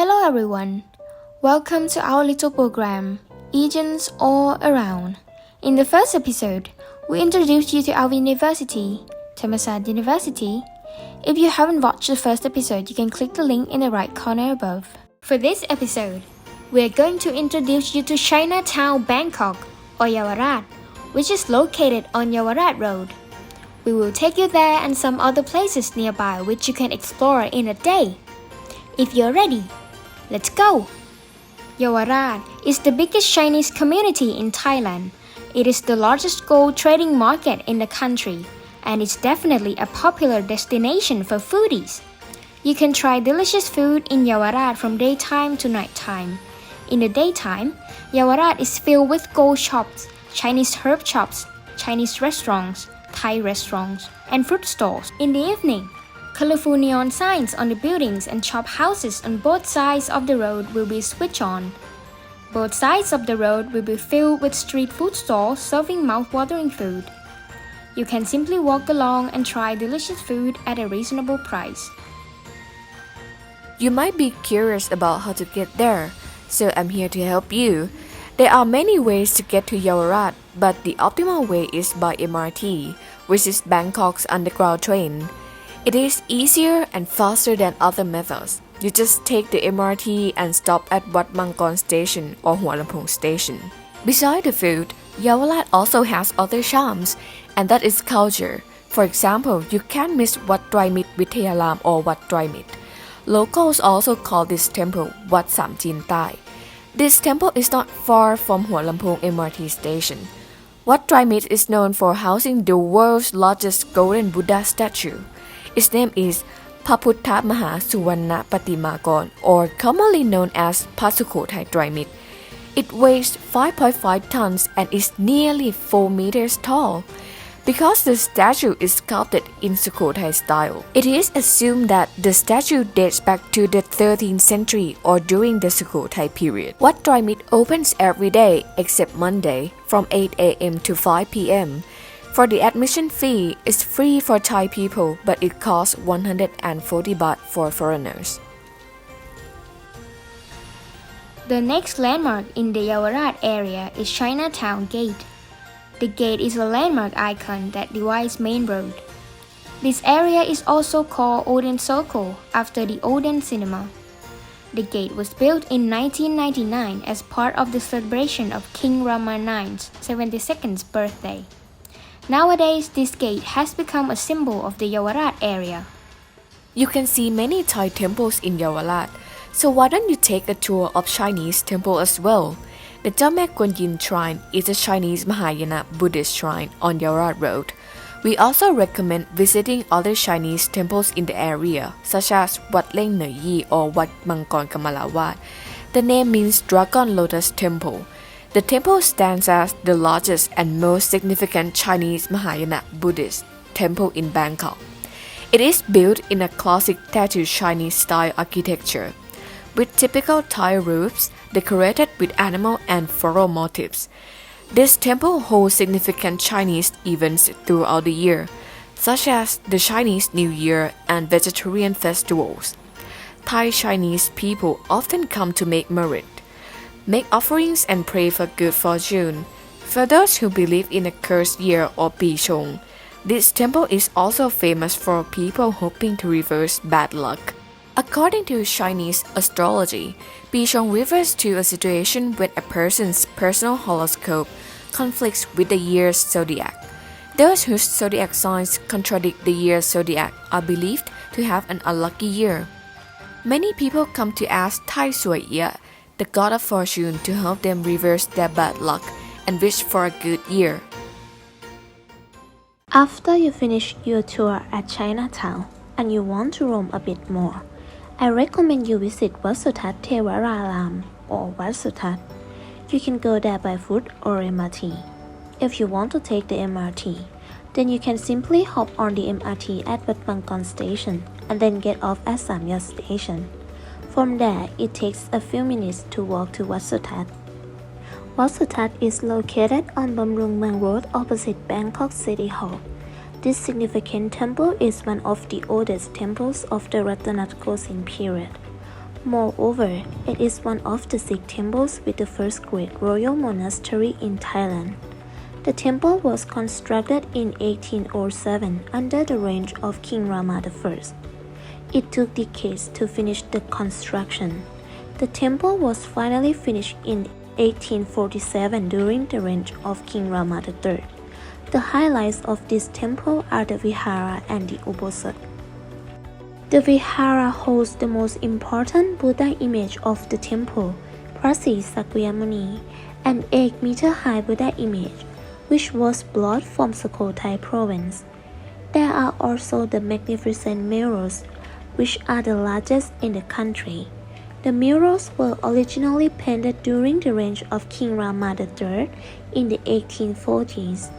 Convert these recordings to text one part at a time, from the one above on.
Hello everyone. Welcome to our little program, Agents All Around. In the first episode, we introduced you to our university, Thammasat University. If you haven't watched the first episode, you can click the link in the right corner above. For this episode, we are going to introduce you to Chinatown, Bangkok, or Yawarat, which is located on Yawarat Road. We will take you there and some other places nearby which you can explore in a day. If you're ready, let's go! Yawarat is the biggest Chinese community in Thailand. It is the largest gold trading market in the country and it's definitely a popular destination for foodies. You can try delicious food in Yawarat from daytime to nighttime. In the daytime, Yawarat is filled with gold shops, Chinese herb shops, Chinese restaurants, Thai restaurants, and fruit stalls. In the evening, colorful neon signs on the buildings and shop houses on both sides of the road will be switched on. Both sides of the road will be filled with street food stalls serving mouth-watering food. You can simply walk along and try delicious food at a reasonable price. You might be curious about how to get there, so I'm here to help you. There are many ways to get to Yawarat, but the optimal way is by MRT, which is Bangkok's underground train. It is easier and faster than other methods. You just take the MRT and stop at Wat Mangkon Station or Hua Lamphong Station. Besides the food, Yawarat also has other charms, and that is culture. For example, you can't miss Wat Dry Mit Vitayalam or Wat Dry Mit. Locals also call this temple Wat Sam Jin Tai. This temple is not far from Hua Lamphong MRT station. Wat Dry Mit is known for housing the world's largest golden Buddha statue. Its name is Paputta Patimakon, or commonly known as Pasukhothai Dry Mit. It weighs 5.5 tons and is nearly 4 meters tall. Because the statue is sculpted in Sukhothai style, it is assumed that the statue dates back to the 13th century or during the Sukhothai period. Wat Dry Mit opens every day except Monday from 8 a.m. to 5 p.m. For the admission fee, it's free for Thai people, but it costs 140 baht for foreigners. The next landmark in the Yawarat area is Chinatown Gate. The gate is a landmark icon that divides main road. This area is also called Odeon Circle after the Odeon Cinema. The gate was built in 1999 as part of the celebration of King Rama IX's 72nd birthday. Nowadays, this gate has become a symbol of the Yawarat area. You can see many Thai temples in Yawarat, so why don't you take a tour of Chinese temple as well? The Jamek Kuan Yin Shrine is a Chinese Mahayana Buddhist shrine on Yawarat Road. We also recommend visiting other Chinese temples in the area, such as Wat Leng Nui Yi or Wat Mangkon Kamalawat. The name means Dragon Lotus Temple. The temple stands as the largest and most significant Chinese Mahayana Buddhist temple in Bangkok. It is built in a classic tattooed Chinese style architecture, with typical Thai roofs decorated with animal and floral motifs. This temple holds significant Chinese events throughout the year, such as the Chinese New Year and vegetarian festivals. Thai Chinese people often come to make merit, make offerings, and pray for good fortune. For those who believe in a cursed year or Pi Chong, this temple is also famous for people hoping to reverse bad luck. According to Chinese astrology, Bichong refers to a situation when a person's personal horoscope conflicts with the year's zodiac. Those whose zodiac signs contradict the year's zodiac are believed to have an unlucky year. Many people come to ask Tai Sui Ye, the god of fortune, to help them reverse their bad luck and wish for a good year. After you finish your tour at Chinatown and you want to roam a bit more, I recommend you visit Wat Tewaralam or Wat Sutat. You can go there by foot or MRT. If you want to take the MRT, then you can simply hop on the MRT at Wat station and then get off at Samya station. From there, it takes a few minutes to walk to Wat Sutat. Wat Sutat is located on Bamrung Mang Road opposite Bangkok City Hall. This significant temple is one of the oldest temples of the Rattanakosin period. Moreover, it is one of the six temples with the first great royal monastery in Thailand. The temple was constructed in 1807 under the reign of King Rama I. It took decades to finish the construction. The temple was finally finished in 1847 during the reign of King Rama III. The highlights of this temple are the vihara and the ubosat. The vihara holds the most important Buddha image of the temple, Prasi Sakyamuni, an 8 meter high Buddha image, which was brought from Sukhothai province. There are also the magnificent mirrors, which are the largest in the country. The murals were originally painted during the reign of King Rama III in the 1840s.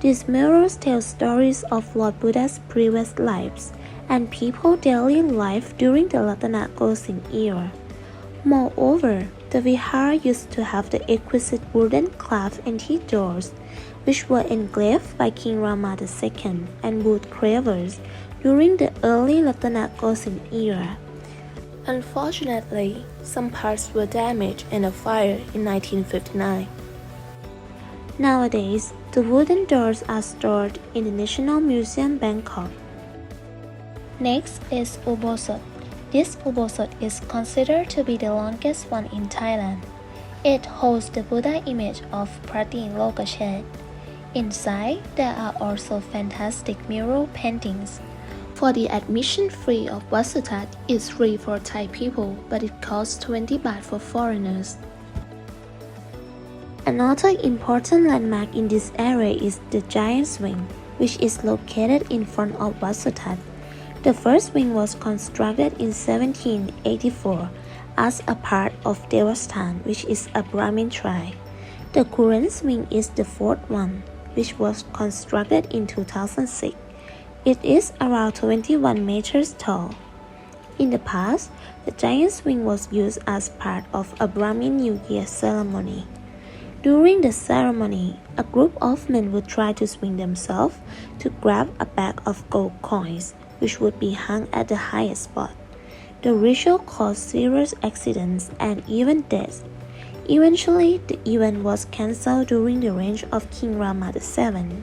These murals tell stories of Lord Buddha's previous lives and people's daily life during the Ratana Kosin era. Moreover, the vihara used to have the exquisite wooden carved antique doors, which were engraved by King Rama II and wood carvers during the early Ratana Kosin era. Unfortunately, some parts were damaged in a fire in 1959. Nowadays, the wooden doors are stored in the National Museum Bangkok. Next is Ubosot. This Ubosot is considered to be the longest one in Thailand. It holds the Buddha image of Pratin Lokachet. Inside, there are also fantastic mural paintings. For the admission fee of Wasutat is free for Thai people, but it costs 20 baht for foreigners. Another important landmark in this area is the Giant Swing, which is located in front of Wasutat. The first wing was constructed in 1784 as a part of Devastan, which is a Brahmin tribe. The current wing is the fourth one, which was constructed in 2006. It is around 21 meters tall. In the past, the giant swing was used as part of a Brahmin New Year ceremony. During the ceremony, a group of men would try to swing themselves to grab a bag of gold coins, which would be hung at the highest spot. The ritual caused serious accidents and even deaths. Eventually, the event was cancelled during the reign of King Rama VII.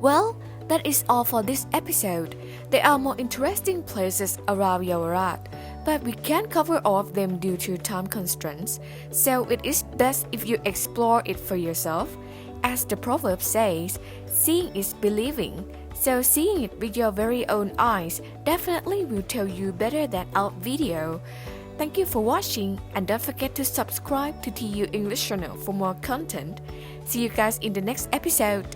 Well, that is all for this episode. There are more interesting places around Yawarat, but we can't cover all of them due to time constraints, so it is best if you explore it for yourself. As the proverb says, seeing is believing. So seeing it with your very own eyes definitely will tell you better than our video. Thank you for watching and don't forget to subscribe to TU English channel for more content. See you guys in the next episode.